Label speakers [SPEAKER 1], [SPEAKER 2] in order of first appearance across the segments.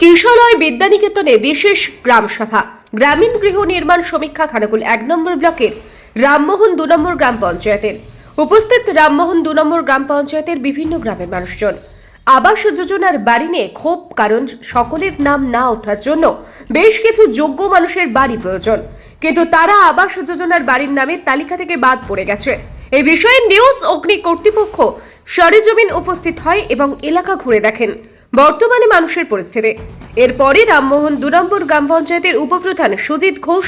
[SPEAKER 1] কিশলয় বিদ্যানিকেতনে বিশেষ গ্রাম সভা গ্রামীণ গৃহ নির্মাণ সমীক্ষা খানাকুল এক নম্বর ব্লকের রামমোহন দু নম্বর গ্রাম পঞ্চায়েতের। উপস্থিত রামমোহন দু নম্বর গ্রাম পঞ্চায়েতের বিভিন্ন গ্রামের মানুষজন। আবাস যোজনার বাড়ি নিয়ে ক্ষোভ, কারণ সকলের নাম না ওঠার জন্য বেশ কিছু যোগ্য মানুষের বাড়ি প্রয়োজন। কিন্তু তারা আবাস যোজনার বাড়ির নামের তালিকা থেকে বাদ পড়ে গেছে। এই বিষয়ে নিউজ অগ্নি কর্তৃপক্ষ সরেজমিন উপস্থিত হয় এবং এলাকা ঘুরে দেখেন। বর্তমানে মানুষের পরিস্থিতি। এরপরে রামমোহন দু নম্বর গ্রাম পঞ্চায়েতের উপপ্রধান সুজিত ঘোষ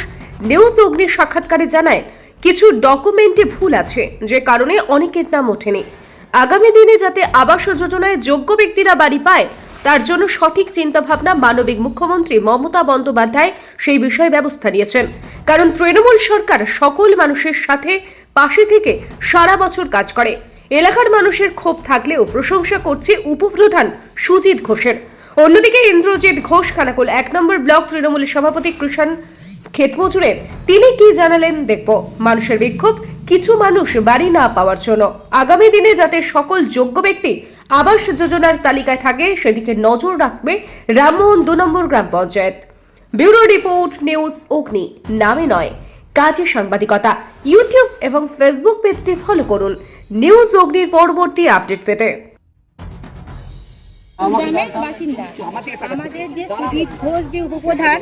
[SPEAKER 1] নিউজ অগ্নির সাক্ষাৎকারে জানায়, কিছু ডকুমেন্টে ভুল আছে, যে কারণে অনেকের নাম ওঠেনি। আগামী দিনে যাতে আবাস যোজনায় যোগ্য ব্যক্তিরা বাড়ি পায়, তার জন্য সঠিক চিন্তাভাবনা মানবিক মুখ্যমন্ত্রী মমতা বন্দ্যোপাধ্যায় সেই বিষয়ে ব্যবস্থা নিয়েছেন। কারণ তৃণমূল সরকার সকল মানুষের সাথে, পাশে থেকে সারা বছর কাজ করে। এলাকার মানুষের ক্ষোভ থাকলেও প্রশংসা করছে উপপ্রধান সুজিত ঘোষের। অন্যদিকে ইন্দ্রজিৎ ঘোষ, খানাকুল এক নম্বর ব্লক তৃণমূলের সভাপতি কৃষণ ক্ষেতমজুরের তিনি কি জানালেন দেখব। মানুষের বিক্ষোভ, কিছু মানুষ বাড়ি না পাওয়ার জন্য। আগামী দিনে যাতে সকল যোগ্য ব্যক্তি আবাস যোজনার তালিকায় থাকে, সেদিকে নজর রাখবে রামমোহন দু নম্বর গ্রাম panchayat. Bureau report news Agni, নামে নয়। কাজে সাংবাদিকতা। ইউটিউব এবং ফেসবুক পেজটি ফলো করুন। নিউজ অগ্নির পরবর্তী আপডেট পেতে।
[SPEAKER 2] গ্রামের বাসিন্দা, আমাদের যে সুজিত ঘোষ যে উপপ্রধান,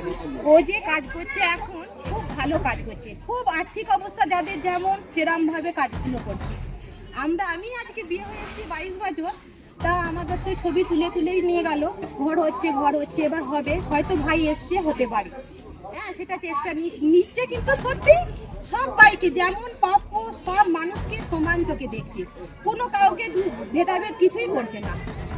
[SPEAKER 2] ও যে কাজ করছে এখন, খুব ভালো কাজ করছে। খুব আর্থিক অবস্থা যাদের যেমন সেরম ভাবে কাজগুলো করছে। আমরা, আমি আজকে বিয়ে হয়েছি বাইশ বছর, তা আমাদের তো ছবি তুলে তুলেই নিয়ে গেল। ঘর হচ্ছে ঘর হচ্ছে, এবার হবে। হয়তো ভাই এসছে, হতে পারে। হ্যাঁ সেটা চেষ্টা নিচ্ছে কিন্তু সত্যি সব বাইকে যেমন প্রাপ্য সব মানুষকে সমান চোখে দেখছে। কোনো কাউকে ভেদাভেদ কিছুই করছে না।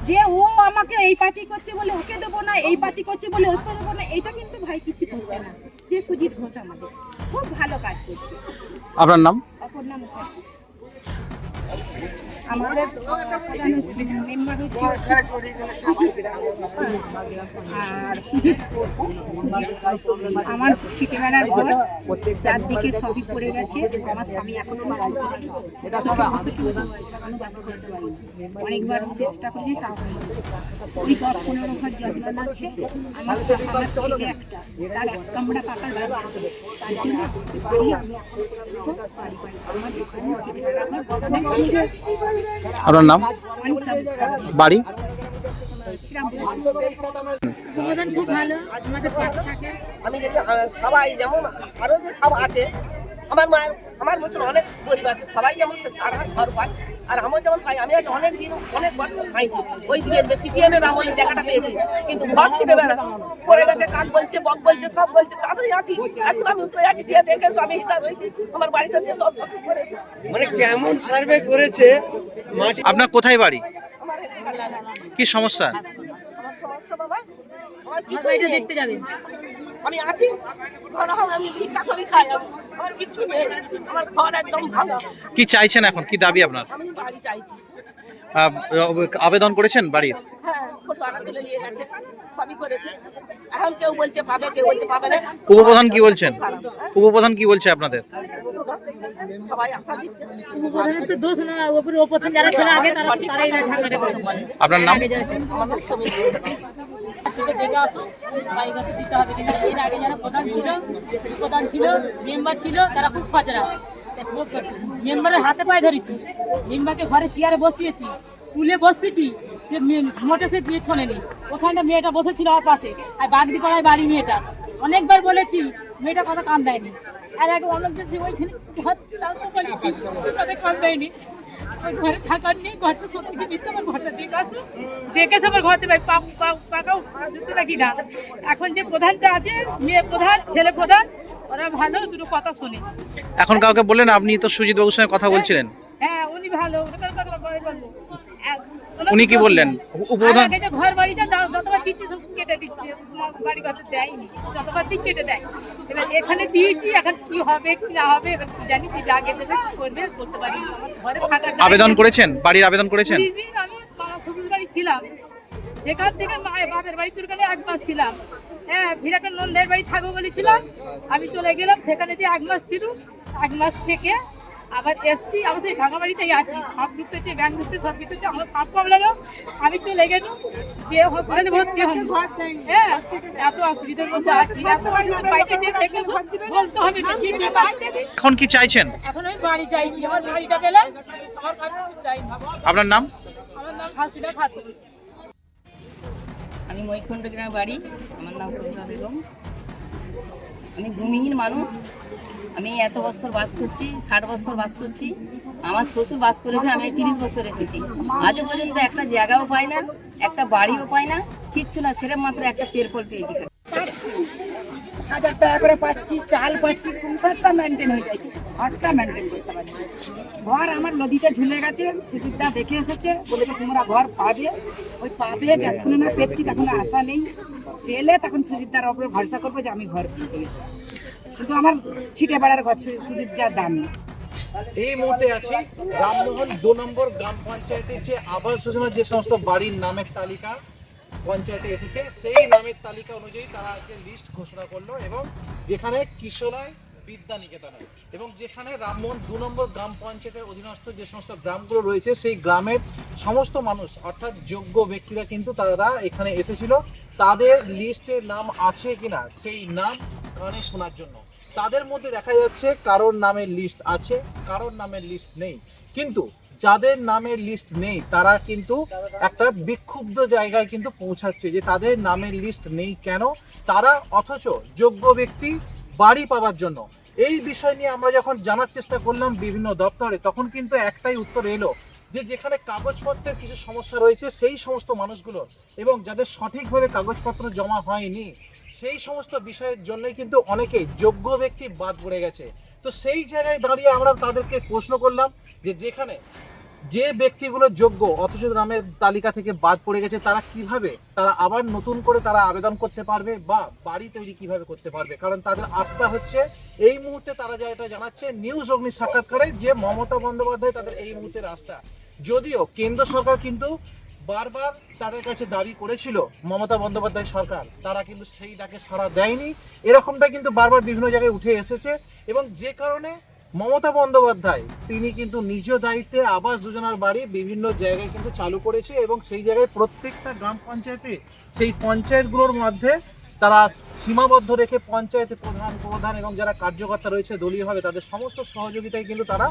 [SPEAKER 2] যে ও আমাকে এই পার্টি করছে বলে ওকে দেবো না এই পার্টি করছে বলে ওকে দেবো না এটা কিন্তু ভাই কিচ্ছু করছে না। যে সুজিত ঘোষ আমাদের খুব ভালো কাজ করছে।
[SPEAKER 3] আপনার নাম?
[SPEAKER 2] অপর্ণা মুখার্জি। আমাদের মেম্বার হচ্ছে আর সুজিত আমার ছিটেবেলার ঘর চারদিকে সবই পড়ে গেছে। আমার স্বামী এখনও অনেকবার চেষ্টা করি হয়নি। ওই দশ পনেরো ঘর যত্ন আছে আমার আমার ছেলে একটা। তার এক কামড়া পাকার ব্যাপার তার জন্য বাড়ি আমি এখন পর্যন্ত বাড়ি আমার দোকানে ছিটেবেলার ঘর।
[SPEAKER 3] আপনার নাম? বাড়ি?
[SPEAKER 2] শ্রীরামপুর
[SPEAKER 4] সমাধান খুব ভালো আমাদের পাশে থাকে।
[SPEAKER 5] আমি যদি সবাই যেমন আরও যে সব আছে আমার মায়ের আমার মতন অনেক গরিব আছে সবাই যেমন তারা ঘর পায়। আর আমার যেমন পাই আমি আজ অনেক দিন অনেক বছর পাইনি। ওই দিকে সিপিএন এর আমলে জায়গাটা পেয়েছি। কিন্তু ঘর ছিটে বেড়া পড়ে গেছে কাক বলছে বক বলছে সব বলছে তাতেই আছি এখন আমি উঠে আছি যে দেখে আমি হিসাব রয়েছি আমার বাড়িটা যে তত তত করেছে
[SPEAKER 6] মানে কেমন সার্ভে করেছে? মাটি
[SPEAKER 3] আপনার কোথায় বাড়ি?
[SPEAKER 5] আমার
[SPEAKER 3] কি সমস্যা?
[SPEAKER 5] আমার সমস্যা বাবা আমার কিছুই
[SPEAKER 4] দেখতে যাবেন।
[SPEAKER 5] আমি আছি। হবে আমি ভিক্ষা করে খাই আমি। আমার কিছু নেই। আমার ঘর একদম ভালো।
[SPEAKER 3] কি চাইছেন এখন? কি দাবি আপনার?
[SPEAKER 5] আমি বাড়ি চাইছি।
[SPEAKER 3] আবেদন করেছেন বাড়ির?
[SPEAKER 5] হ্যাঁ ফটো আনা তুলে নিয়ে গেছে সবই করেছে। এখন কেউ বলছে পাবে কেউ বলছে পাবে না।
[SPEAKER 3] উপপ্রধান কি বলছেন? উপপ্রধান কি বলছে আপনাদের?
[SPEAKER 5] সবাই আশা দিচ্ছে।
[SPEAKER 4] উপপ্রধানের তো দোষ না ওপরে ওপরে যারা ছিল আগে তারা তারাই
[SPEAKER 5] কথা
[SPEAKER 4] ঠান্ডা করে
[SPEAKER 3] আপনার নাম?
[SPEAKER 4] আগে যারা ছিল।
[SPEAKER 5] আমার নাম সমীর।
[SPEAKER 4] থেকে আসো বাড়ি দিতে হবে। কিন্তু এর আগে যারা প্রধান ছিল প্রধান ছিল মেম্বার ছিল তারা খুব খচরা মেম্বারের হাতে পায়ে ধরেছি। মেম্বারকে ঘরে চেয়ারে বসিয়েছি তুলে বসতেছি সে মোটে সে দিয়ে শোনেনি ওখানটা মেয়েটা বসেছিল আমার পাশে। আর বাগদি পাড়ায় বাড়ি মেয়েটা। অনেকবার বলেছি মেয়েটা কথা কান দেয়নি। আর আগে অনেকদিন সে ওইখানে বলেছি কথা কান দেয়নি। ওই ঘরে থাকার নেই ঘরটা সত্যি কি মিথ্যা? আমার ঘরটা দেখে আসো দেখেছে আমার ঘরতে ভাই পাকাও দিতে নাকি না? এখন যে প্রধানটা আছে মেয়ে প্রধান ছেলে প্রধান ওরা ভালো দুটো কথা শোনে।
[SPEAKER 3] এখন কাউকে বললেন আপনি তো সুজিত বাবুর সঙ্গে কথা বলছিলেন?
[SPEAKER 4] হ্যাঁ উনি ভালো কথা
[SPEAKER 3] উনি কি বললেন? উপপ্রধান
[SPEAKER 4] ঘর বাড়িটা যতবার দিচ্ছে সব কেটে দিচ্ছে। বাড়ি ঘর দেয়নি যতবার দিক কেটে দেয়। এবার এখানে দিয়েছি এখন কি হবে কি না হবে এবার কি জানি কি জাগে দেবে কি করবে বলতে পারি। ঘরে থাকার
[SPEAKER 3] আবেদন করেছেন? বাড়ির আবেদন করেছেন?
[SPEAKER 4] আমি শ্বশুর বাড়ি ছিলাম। সেখান থেকে বাপের বাড়ি চুরকানে এক মাস ছিলাম। হ্যাঁ ভিরাটের নন্দের বাড়ি থাকব বলেছিলাম। আমি চলে গেলাম সেখানে যে এক মাস ছিল এক মাস থেকে আবার এসছি আমার সেই ভাঙা বাড়িতেই আছি। সাপ ঢুকতেছে ব্যাংক ঢুকতে সব ঢুকতেছে আমার সাপ কামড়ালো আমি চলে গেলাম যে হসপিটালে ভর্তি হলাম। হ্যাঁ এত অসুবিধার মধ্যে আছি। এত বাড়িতে যে দেখে সব বলতে হবে কি
[SPEAKER 3] এখন কি চাইছেন?
[SPEAKER 4] এখন আমি বাড়ি চাইছি আমার বাড়িটা পেলাম আমার কাজ চাই
[SPEAKER 3] আপনার নাম?
[SPEAKER 4] আমার নাম হাসিনা খাতুন।
[SPEAKER 7] আমি মৈকুণ্ঠ গ্রামের বাড়ি আমার নাম কবিতা বেগম। আমি ভূমিহীন মানুষ আমি এত বছর বাস করছি, ষাট বছর বাস করছি। আমার শ্বশুর বাস করেছে, আমি তিরিশ বছর এসেছি। আজও পর্যন্ত একটা জায়গাও পাই না, একটা বাড়িও পাই না, কিচ্ছু না সেরকম মাত্র একটা তেরপল পেয়েছি
[SPEAKER 8] হাজার টাকা করে পাচ্ছি, চাল পাচ্ছি, সংসারটা মেনটেন হয়ে যায়। ঘরটা মেনটেন করতে পারছি ঘর আমার নদীতে ঝুলে গেছে সুচিত্রা দেখে এসেছে, বলেছে তোমরা ঘর পাবে। ওই পাবে, যতক্ষণ না পেয়েছি, তখন আশা নেই। পেলে তখন সুচিত্রার ওপরে ভরসা করব যে আমি ঘর পেয়ে গেছি। কিন্তু আমার ছিটে বেড়ার ঘর সুচিত্রার দাম।
[SPEAKER 9] এই মুহূর্তে আছি রামমোহন দু নম্বর গ্রাম পঞ্চায়েতের যে আবাস যোজনার যে সমস্ত বাড়ির নামের তালিকা পঞ্চায়েতে এসেছে, সেই নামের তালিকা অনুযায়ী তারা আজকে লিস্ট ঘোষণা করল এবং যেখানে কিশোরায় বিদ্যা নিকেতনে এবং যেখানে রামমোহন দু নম্বর গ্রাম পঞ্চায়েতের অধীনস্থ যে সমস্ত গ্রামগুলো রয়েছে, সেই গ্রামের সমস্ত মানুষ, অর্থাৎ যোগ্য ব্যক্তিরা কিন্তু তারা এখানে এসেছিল। তাদের লিস্টে নাম আছে কিনা, সেই নাম কানে শোনার জন্য। তাদের মধ্যে দেখা যাচ্ছে কারোর নামের লিস্ট আছে, কারোর নামের লিস্ট নেই। কিন্তু যাদের নামের লিস্ট নেই, তারা কিন্তু একটা বিক্ষুব্ধ জায়গায় কিন্তু পৌঁছাচ্ছে যে তাদের নামের লিস্ট নেই কেন? তারা অথচ যোগ্য ব্যক্তি বাড়ি পাওয়ার জন্য। এই বিষয় নিয়ে আমরা যখন জানার চেষ্টা করলাম বিভিন্ন দপ্তরে, তখন কিন্তু একটাই উত্তর এলো যে যেখানে কাগজপত্রের কিছু সমস্যা রয়েছে, সেই সমস্ত মানুষগুলো এবং যাদের সঠিকভাবে কাগজপত্র জমা হয়নি সেই সমস্ত বিষয়ের জন্যই কিন্তু অনেকেই যোগ্য ব্যক্তি বাদ পড়ে গেছে। তো সেই জায়গায় দাঁড়িয়ে আমরা তাদেরকে প্রশ্ন করলাম যে যেখানে যে ব্যক্তিগুলো যোগ্য, অথচ নামের তালিকা থেকে বাদ পড়ে গেছে, তারা কীভাবে, তারা আবার নতুন করে তারা আবেদন করতে পারবে বা বাড়ি তৈরি কীভাবে করতে পারবে? কারণ তাদের আস্থা হচ্ছে এই মুহূর্তে তারা যা এটা জানাচ্ছে, নিউজ অগ্নি সাক্ষাৎকারে যে মমতা বন্দ্যোপাধ্যায় তাদের এই মুহূর্তের আস্থা যদিও কেন্দ্র সরকার কিন্তু বারবার তাদের কাছে দাবি করেছিল মমতা বন্দ্যোপাধ্যায় সরকার। তারা কিন্তু সেই ডাকে সাড়া দেয়নি। এরকমটা কিন্তু বারবার বিভিন্ন জায়গায় উঠে এসেছে এবং যে কারণে মমতা বন্দ্যোপাধ্যায়, তিনি কিন্তু নিজ দায়িত্বে আবাস যোজনার বাড়ি বিভিন্ন জায়গায় কিন্তু চালু করেছে এবং সেই জায়গায় প্রত্যেকটা গ্রাম পঞ্চায়েতে সেই পঞ্চায়েতগুলোর মধ্যে তারা সীমাবদ্ধ রেখে পঞ্চায়েতে প্রধান প্রধান এবং যারা কার্যকর্তা রয়েছে দলীয়ভাবে তাদের সমস্ত সহযোগিতায় কিন্তু তারা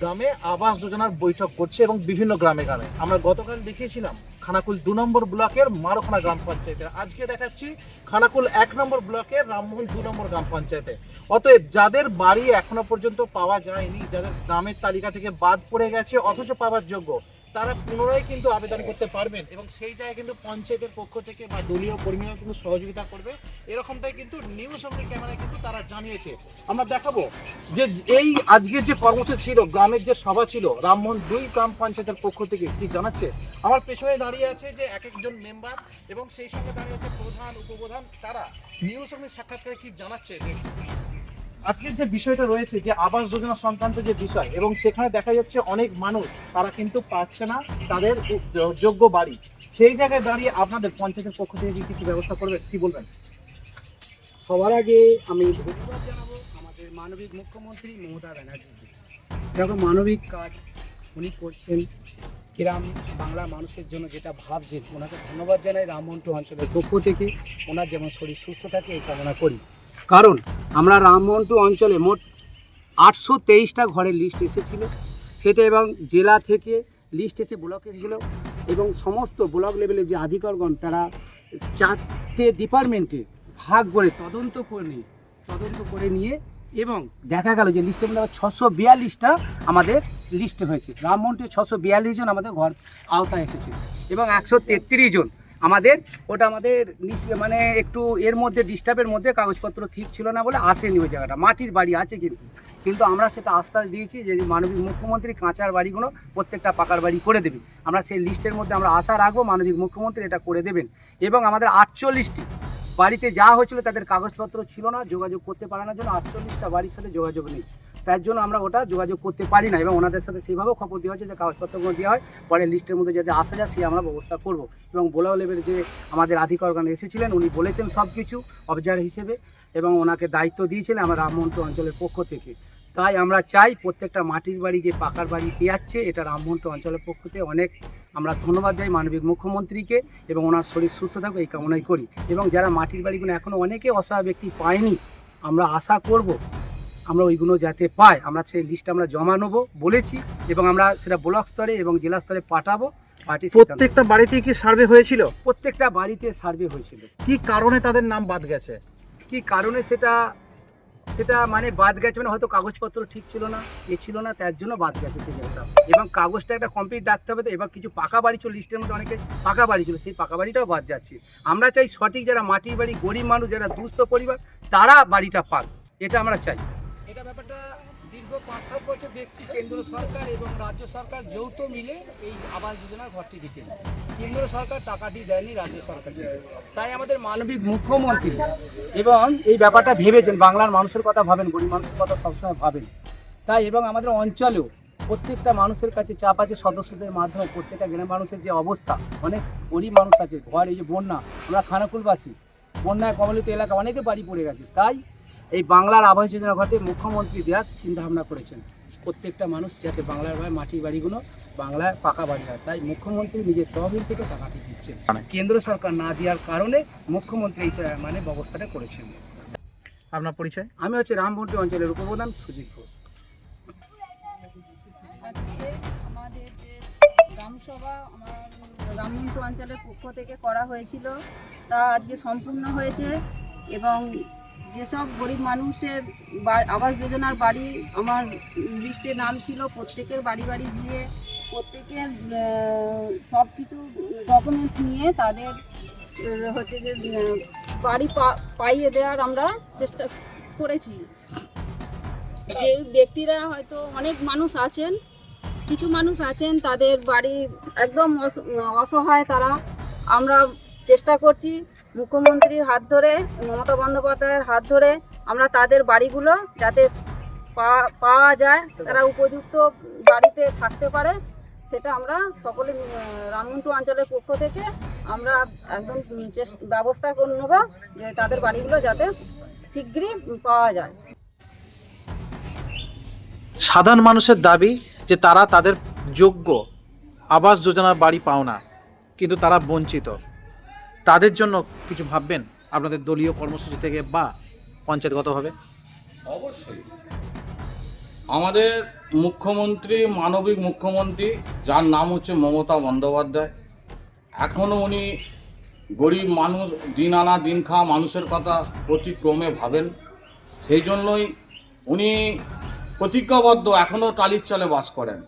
[SPEAKER 9] গ্রামে আবাস যোজনার বৈঠক করছে এবং বিভিন্ন গ্রামে গ্রামে। আমরা গতকাল দেখিয়েছিলাম খানাকুল দু নম্বর ব্লকের মারোখানা গ্রাম পঞ্চায়েতে। আজকে দেখাচ্ছি খানাকুল এক নম্বর ব্লকের রামমোহন দু নম্বর গ্রাম পঞ্চায়েতে। অতএব যাদের বাড়ি এখনও পর্যন্ত পাওয়া যায়নি, যাদের গ্রামের তালিকা থেকে বাদ পড়ে গেছে, অথচ পাওয়ার যোগ্য তারা পুনরায় কিন্তু আবেদন করতে পারবেন এবং সেই জায়গায় কিন্তু পঞ্চায়েতের পক্ষ থেকে বা দলীয় কর্মীরা কিন্তু সহযোগিতা করবে। এরকমটাই কিন্তু নিউজ অমনি ক্যামেরায় কিন্তু তারা জানিয়েছে। আমরা দেখাবো যে এই আজকের যে কর্মসূচি ছিল, গ্রামের যে সভা ছিল, রামমোহন দুই গ্রাম পঞ্চায়েতের পক্ষ থেকে কি জানাচ্ছে? আমার পেছনে দাঁড়িয়ে আছে যে এক একজন মেম্বার এবং সেই সঙ্গে দাঁড়িয়ে আছে প্রধান, উপপ্রধান, তারা নিউজ অমনি সাক্ষাৎকারে কি জানাচ্ছে। আজকের যে বিষয়টা রয়েছে, যে আবাস যোজনা সংক্রান্ত যে বিষয়, এবং সেখানে দেখা যাচ্ছে অনেক মানুষ, তারা কিন্তু পাচ্ছে না তাদের যোগ্য বাড়ি। সেই জায়গায় দাঁড়িয়ে আপনাদের পঞ্চায়েতের পক্ষ থেকে কি কিছু ব্যবস্থা করবেন কি বলবেন?
[SPEAKER 10] সবার আগে আমি ধন্যবাদ জানাব আমাদের মানবিক মুখ্যমন্ত্রী মমতা ব্যানার্জি। এরকম মানবিক কাজ উনি করছেন। গ্রাম বাংলা মানুষের জন্য যেটা ভাবছেন, ওনাকে ধন্যবাদ জানাই রামমন্টু অঞ্চলের পক্ষ থেকে। ওনার যেমন শরীর সুস্থ থাকে, এই কামনা করি। কারণ আমরা রামমন্টু অঞ্চলে মোট আটশো তেইশটা ঘরের লিস্ট এসেছিল। সেটা এবং জেলা থেকে লিস্ট এসে ব্লক এসেছিল এবং সমস্ত ব্লক লেভেলে যে আধিকারগণ তারা চারটে ডিপার্টমেন্টে ভাগ করে তদন্ত করে তদন্ত করে নিয়ে এবং দেখা গেল যে লিস্টের মধ্যে ছশো বিয়াল্লিশটা আমাদের লিস্টে হয়েছে। রামমন্টে ছশো বিয়াল্লিশ জন আমাদের ঘর আওতায় এসেছে এবং একশো তেত্রিশ জন আমাদের, ওটা আমাদের মানে একটু এর মধ্যে ডিস্টার্বের মধ্যে কাগজপত্র ঠিক ছিল না বলে আসেনি ওই জায়গাটা। মাটির বাড়ি আছে কিন্তু। কিন্তু আমরা সেটা আশ্বাস দিয়েছি যে মানবিক মুখ্যমন্ত্রী কাঁচার বাড়িগুলো প্রত্যেকটা পাকার বাড়ি করে দেবে আমরা সেই লিস্টের মধ্যে আমরা আশা রাখব মানবিক মুখ্যমন্ত্রী এটা করে দেবেন। এবং আমাদের আটচল্লিশটি বাড়িতে যা হয়েছিল তাদের কাগজপত্র ছিল না, যোগাযোগ করতে পারানোর জন্য আটচল্লিশটা বাড়ির সাথে যোগাযোগ নেই। তার জন্য আমরা ওটা যোগাযোগ করতে পারি না এবং ওনাদের সাথে সেইভাবেও খবর দেওয়া হচ্ছে যে কাগজপত্রগুলো দেওয়া হয়, পরে লিস্টের মধ্যে যাতে আসা যায় সেই আমরা ব্যবস্থা করব। এবং বোলাও লেভেল যে আমাদের আধিকারগণ এসেছিলেন, উনি বলেছেন সব কিছু অবজার হিসেবে এবং ওনাকে দায়িত্ব দিয়েছিলেন আমার রামমন্ত্র অঞ্চলের পক্ষ থেকে। তাই আমরা চাই প্রত্যেকটা মাটির বাড়ি যে পাকার বাড়ি পেয়াচ্ছে, এটা রামমোহন অঞ্চলের পক্ষ থেকে অনেক আমরা ধন্যবাদ যাই মানবিক মুখ্যমন্ত্রীকে এবং ওনার শরীর সুস্থ থাকুক, এই কামনাই করি। এবং যারা মাটির বাড়িগুলো এখনও অনেকে অসহায় ব্যক্তি পায়নি, আমরা আশা করব আমরা ওইগুলো যাতে পাই আমরা সেই লিস্ট আমরা জমা নেব বলেছি এবং আমরা সেটা ব্লক স্তরে এবং জেলা স্তরে পাঠাবো
[SPEAKER 3] প্রত্যেকটা বাড়িতেই কি সার্ভে হয়েছিল?
[SPEAKER 10] প্রত্যেকটা বাড়িতে সার্ভে হয়েছিল।
[SPEAKER 3] কি কারণে তাদের নাম বাদ গেছে?
[SPEAKER 10] কি কারণে সেটা সেটা মানে বাদ গেছে মানে হয়তো কাগজপত্র ঠিক ছিল না এ ছিল না তার জন্য বাদ গেছে সেই জায়গাটা। এবং কাগজটা একটা কমপ্লিট রাখতে হবে তো এবার কিছু পাকা বাড়ি ছিল লিস্টের মধ্যে অনেকে পাকা বাড়ি ছিল সেই পাকা বাড়িটাও বাদ যাচ্ছে। আমরা চাই সঠিক যারা মাটির বাড়ি গরিব মানুষ যারা দুস্থ পরিবার তারা বাড়িটা পাক এটা আমরা চাই। দীর্ঘ পাঁচ সাত বছর দেখছি কেন্দ্র সরকার এবং রাজ্য সরকার যৌথ মিলে এই আবাস যোজনার ঘরটি দিতে কেন্দ্র সরকার টাকাটি দেয়নি, রাজ্য সরকার তাই আমাদের মানবিক মুখ্যমন্ত্রী এবং এই ব্যাপারটা ভেবেছেন, বাংলার মানুষের কথা ভাবেন, গরিব মানুষের কথা সবসময় ভাবেন। তাই এবং আমাদের অঞ্চলেও প্রত্যেকটা মানুষের কাছে চাপ আছে সদস্যদের মাধ্যমে, প্রত্যেকটা গ্রামের মানুষের যে অবস্থা, অনেক গরিব মানুষ আছে, ঘর এই যে বন্যা, আমরা খানাকুলবাসী, বন্যায় কমলিত এলাকা, অনেকে বাড়ি পড়ে গেছে। তাই এই বাংলার আবাস যোজনা ঘটে মুখ্যমন্ত্রী দেওয়ার চিন্তাভাবনা করেছেন। প্রত্যেকটা মানুষ যাতে বাংলার ভাই মাটির বাড়িগুলো বাংলায় পাকা বাড়ি হয় তাই মুখ্যমন্ত্রী নিজের তহবিল থেকে টাকাটি দিচ্ছেন। কেন্দ্র সরকার না দেওয়ার কারণে মুখ্যমন্ত্রী এই মানে ব্যবস্থাটা করেছেন।
[SPEAKER 3] আপনার পরিচয়?
[SPEAKER 10] আমি হচ্ছে রামবন্টি অঞ্চলের উপপ্রধান সুজিত ঘোষ।
[SPEAKER 7] আজকে আমাদের যে গ্রামসভা আমার রামমন্ত্র অঞ্চলের পক্ষ থেকে করা হয়েছিল তা আজকে সম্পূর্ণ হয়েছে এবং যেসব গরিব মানুষের আবাস যোজনার বাড়ি আমার লিস্টে নাম ছিল, প্রত্যেকের বাড়ি বাড়ি গিয়ে প্রত্যেকের সব কিছু ডকুমেন্টস নিয়ে তাদের হচ্ছে যে বাড়ি পাইয়ে দেওয়ার আমরা চেষ্টা করেছি। যে ব্যক্তিরা হয়তো অনেক মানুষ আছেন, কিছু মানুষ আছেন, তাদের বাড়ি একদম অস- অসহায় তারা। আমরা চেষ্টা করছি মুখ্যমন্ত্রীর হাত ধরে, মমতা বন্দ্যোপাধ্যায়ের হাত ধরে আমরা তাদের বাড়িগুলো যাতে পাওয়া যায়, তারা উপযুক্ত বাড়িতে থাকতে পারে, সেটা আমরা সকলে রামমন্টু অঞ্চলের পক্ষ থেকে আমরা একদম ব্যবস্থা করে নেব যে তাদের বাড়িগুলো যাতে শীঘ্রই পাওয়া যায়।
[SPEAKER 3] সাধারণ মানুষের দাবি যে তারা তাদের যোগ্য আবাস যোজনার বাড়ি পাও না কিন্তু তারা বঞ্চিত। তাদের জন্য কিছু ভাববেন? আপনাদের দলীয় কর্মসূচি থেকে বা পঞ্চায়েতগতভাবে?
[SPEAKER 11] অবশ্যই। আমাদের মুখ্যমন্ত্রী, মানবিক মুখ্যমন্ত্রী, যার নাম হচ্ছে মমতা বন্দ্যোপাধ্যায় এখনও উনি গরিব মানুষ, দিন আনা, দিন খাওয়া মানুষের কথা প্রতিক্রমে ভাবেন। সেই জন্যই উনি প্রতিজ্ঞাবদ্ধ এখনও টালির চালে বাস করেন।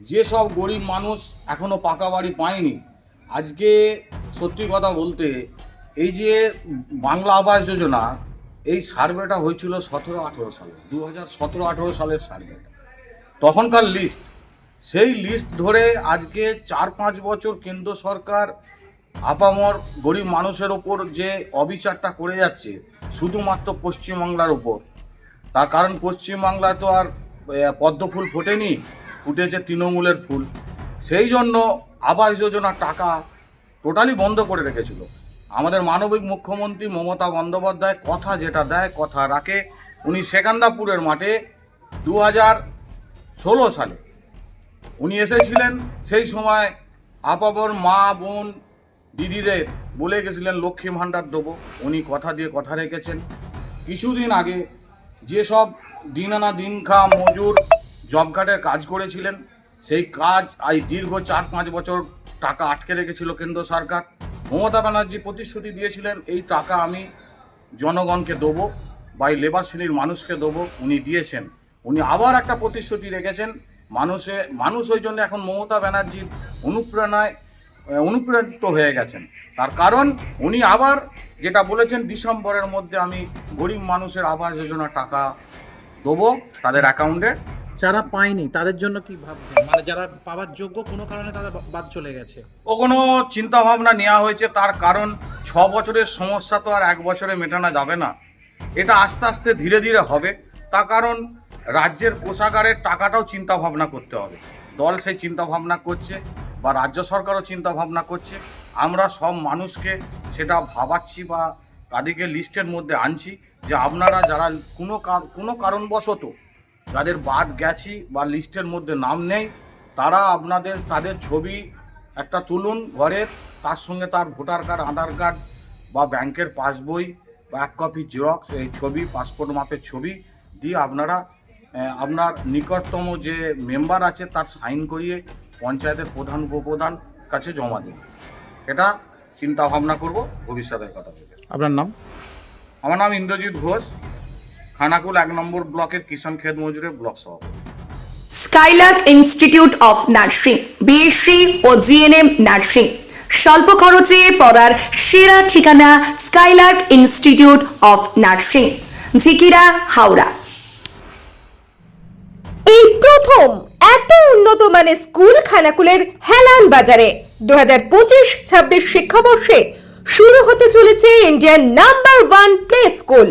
[SPEAKER 11] যেসব গরিব মানুষ এখনও পাকা বাড়ি পায়নি আজকে সত্যি কথা বলতে এই যে বাংলা আবাস যোজনা, এই সার্ভেটা হয়েছিল সতেরো আঠেরো সালে দু হাজার সতেরো আঠেরো সালের সার্ভেটা তখনকার লিস্ট সেই লিস্ট ধরে আজকে চার পাঁচ বছর কেন্দ্র সরকার আপামর গরিব মানুষের ওপর যে অবিচারটা করে যাচ্ছে, শুধুমাত্র পশ্চিমবাংলার ওপর। তার কারণ পশ্চিমবাংলায় তো আর পদ্ম ফুল ফোটেনি, ফুটেছে তৃণমূলের ফুল। সেই জন্য আবাস যোজনার টাকা টোটালি বন্ধ করে রেখেছিল। আমাদের মানবিক মুখ্যমন্ত্রী মমতা বন্দ্যোপাধ্যায় কথা যেটা দেয়, কথা রাখে, উনি সেকান্দাপুরের মাঠে দু হাজার ষোলো সালে উনি এসেছিলেন, সেই সময় আপাবর মা, বোন, দিদিদের বলে গেছিলেন, লক্ষ্মী ভাণ্ডার দেবো। উনি কথা দিয়ে কথা রেখেছেন। কিছুদিন আগে যেসব দিন আনা দিন খাওয়া মজুর, জব কার্ডের কাজ করেছিলেন সেই কাজ আজ দীর্ঘ চার পাঁচ বছর টাকা আটকে রেখেছিল কেন্দ্র সরকার। মমতা ব্যানার্জি প্রতিশ্রুতি দিয়েছিলেন, এই টাকা আমি জনগণকে দেবো বা এই লেবার শ্রেণির মানুষকে দেবো। উনি দিয়েছেন। উনি আবার একটা প্রতিশ্রুতি রেখেছেন, মানুষে, মানুষ ওই জন্য এখন মমতা ব্যানার্জির অনুপ্রেরণায় অনুপ্রাণিত হয়ে গেছেন। তার কারণ, উনি আবার যেটা বলেছেন, ডিসেম্বরের মধ্যে আমি গরিব মানুষের আবাস যোজনা টাকা দেবো তাদের অ্যাকাউন্টে।
[SPEAKER 3] যারা পায়নি, তাদের জন্য কি ভাবছেন? মানে যারা পাওয়ার যোগ্য, কোনো কারণে তাদের বাদ চলে গেছে?
[SPEAKER 11] ও কোনো চিন্তাভাবনা নেওয়া হয়েছে, তার কারণ ছ বছরের সমস্যা তো আর এক বছরে মেটানো যাবে না। এটা আস্তে আস্তে ধীরে ধীরে হবে তার কারণ রাজ্যের কোষাগারের টাকাটাও চিন্তা ভাবনা করতে হবে। দল সেই চিন্তা ভাবনা করছে, বা রাজ্য সরকারও চিন্তা ভাবনা করছে। আমরা সব মানুষকে সেটা ভাবাচ্ছি বা তাদেরকে লিস্টের মধ্যে আনছি যে আপনারা যারা কোনো কোনো কারণবশত যাদের বাদ গেছি বা লিস্টের মধ্যে নাম নেই তারা আপনাদের তাদের ছবি একটা তুলুন ঘরের তার সঙ্গে তার ভোটার কার্ড আধার কার্ড বা ব্যাংকের পাসবই বা এক কপি জেরক্স এই ছবি পাসপোর্ট মাপের ছবি দিয়ে আপনারা আপনার নিকটতম যে মেম্বার আছে তার সাইন করিয়ে পঞ্চায়েতের প্রধান উপপ্রধান কাছে জমা দিন। এটা চিন্তা ভাবনা করব ভবিষ্যতের কথা ভেবে
[SPEAKER 3] আপনার নাম?
[SPEAKER 11] আমার নাম ইন্দ্রজিৎ ঘোষ। খানাকুল এক নম্বর ব্লকের কিষাণ খেত মজুরের ব্লক সভাপতি।
[SPEAKER 12] Skylark institute of nursing BSc O GNM nursing. স্বল্প খরচে পড়ার সেরা ঠিকানা skylark institute of nursing Jhikira Howrah.
[SPEAKER 1] এই প্রথম এত উন্নত মানের স্কুল খানাকুলের হেলান বাজারে। দু হাজার পঁচিশ ছাব্বিশ শিক্ষাবর্ষে শুরু হতে চলেছে Indian number one play school.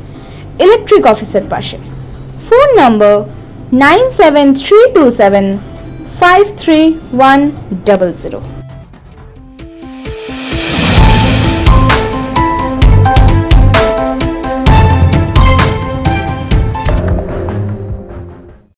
[SPEAKER 13] Electric অফিসের পাশে phone number nine seven three two seven five three one double zero